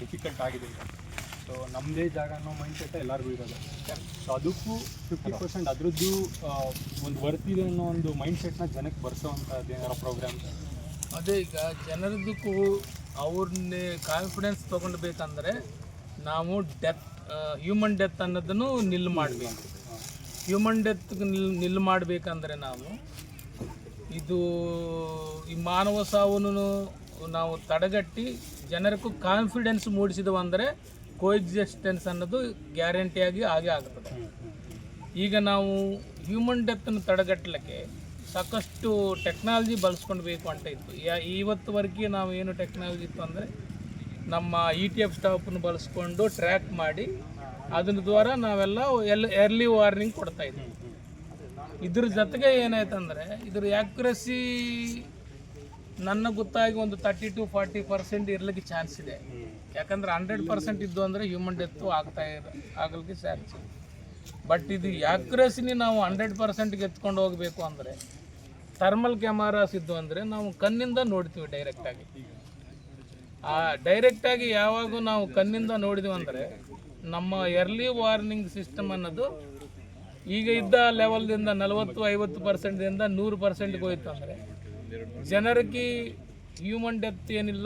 Difficult ಆಗಿದೆ ಈಗ. So ನಮ್ಮದೇ ಜಾಗ ಅನ್ನೋ ಮೈಂಡ್ ಸೆಟ್ ಎಲ್ಲರಿಗೂ ಇರೋದು. ಸೊ ಅದಕ್ಕೂ ಫಿಫ್ಟಿ ಪರ್ಸೆಂಟ್ ಅದರದ್ದು ಒಂದು ವರ್ತಿದೆ ಅನ್ನೋ ಒಂದು ಮೈಂಡ್ ಸೆಟ್ನ ಜನಕ್ಕೆ ಬರ್ಸೋವಂಥದ್ದು ಏನಾರ ಪ್ರೋಗ್ರಾಮ್ ಅದೇ ಈಗ ಜನರದಕ್ಕೂ ಅವ್ರನ್ನೇ ಕಾನ್ಫಿಡೆನ್ಸ್ ತೊಗೊಂಡ್ಬೇಕಂದ್ರೆ ನಾವು ಡೆತ್ ಹ್ಯೂಮನ್ ಡೆತ್ ಅನ್ನೋದನ್ನು ನಿಲ್ ಮಾಡಬೇಕು. ಹ್ಯೂಮನ್ ಡೆತ್ ನಿಲ್ ನಿಲ್ ಮಾಡಬೇಕಂದ್ರೆ ನಾವು ಇದು ಈ ಮಾನವ ಸಾವನ್ನು ನಾವು ತಡೆಗಟ್ಟಿ ಜನರಿಗೂ ಕಾನ್ಫಿಡೆನ್ಸ್ ಮೂಡಿಸಿದವು ಅಂದರೆ ಕೋಎಕ್ಸಿಸ್ಟೆನ್ಸ್ ಅನ್ನೋದು ಗ್ಯಾರಂಟಿಯಾಗಿ ಆಗೇ ಆಗ್ತದೆ. ಈಗ ನಾವು ಹ್ಯೂಮನ್ ಡೆತ್ತನ್ನು ತಡೆಗಟ್ಟಲಿಕ್ಕೆ ಸಾಕಷ್ಟು ಟೆಕ್ನಾಲಜಿ ಬಳಸ್ಕೊಳ್ಬೇಕು ಅಂತ ಇತ್ತು. ಯಾ ಇವತ್ತುವರೆಗೆ ನಾವು ಏನು ಟೆಕ್ನಾಲಜಿ ಇತ್ತು ಅಂದರೆ ನಮ್ಮ ಇ ಟಿ ಎಫ್ ಸ್ಟಾಪನ್ನು ಬಳಸ್ಕೊಂಡು ಟ್ರ್ಯಾಕ್ ಮಾಡಿ ಅದ್ರ ದ್ವಾರ ನಾವೆಲ್ಲ ಎಲ್ ಎರ್ಲಿ ವಾರ್ನಿಂಗ್ ಕೊಡ್ತಾಯಿದ್ವಿ ಇದ್ರ ಜೊತೆಗೆ ಏನಾಯ್ತಂದರೆ ಇದ್ರ ಆ್ಯಕ್ಯುರಸಿ ನನ್ನ ಗೊತ್ತಾಗಿ ಒಂದು ತರ್ಟಿ ಟು ಫಾರ್ಟಿ ಪರ್ಸೆಂಟ್ ಇರ್ಲಿಕ್ಕೆ ಚಾನ್ಸ್ ಇದೆ. ಯಾಕಂದ್ರೆ ಹಂಡ್ರೆಡ್ ಪರ್ಸೆಂಟ್ ಇದ್ದು ಅಂದರೆ ಹ್ಯೂಮನ್ ಡೆತ್ತು ಆಗ್ತಾ ಇರ, ಆಗಲಿಕ್ಕೆ ಚಾನ್ಸ್ ಇದೆ. ಬಟ್ ಇದು ಆ್ಯಕ್ಯುರಸಿನಿ ನಾವು ಹಂಡ್ರೆಡ್ ಪರ್ಸೆಂಟ್ಗೆ ಎತ್ಕೊಂಡು ಹೋಗಬೇಕು ಅಂದರೆ ಥರ್ಮಲ್ ಕ್ಯಾಮರಾಸ್ ಇದ್ದು ಅಂದರೆ ನಾವು ಕಣ್ಣಿಂದ ನೋಡ್ತೀವಿ ಡೈರೆಕ್ಟಾಗಿ ಆ ಡೈರೆಕ್ಟಾಗಿ ಯಾವಾಗ ನಾವು ಕಣ್ಣಿಂದ ನೋಡಿದ್ವಿ ಅಂದರೆ, ನಮ್ಮ ಎರ್ಲಿ ವಾರ್ನಿಂಗ್ ಸಿಸ್ಟಮ್ ಅನ್ನೋದು ಈಗ ಇದ್ದ ಲೆವೆಲ್ದಿಂದ ನಲವತ್ತು, ಐವತ್ತು ಪರ್ಸೆಂಟ್ದಿಂದ ನೂರು ಪರ್ಸೆಂಟ್ಗೆ ಹೋಯ್ತು ಅಂದರೆ ಜನರಿಗೆ ಹ್ಯೂಮನ್ ಡೆತ್ ಏನಿಲ್ಲ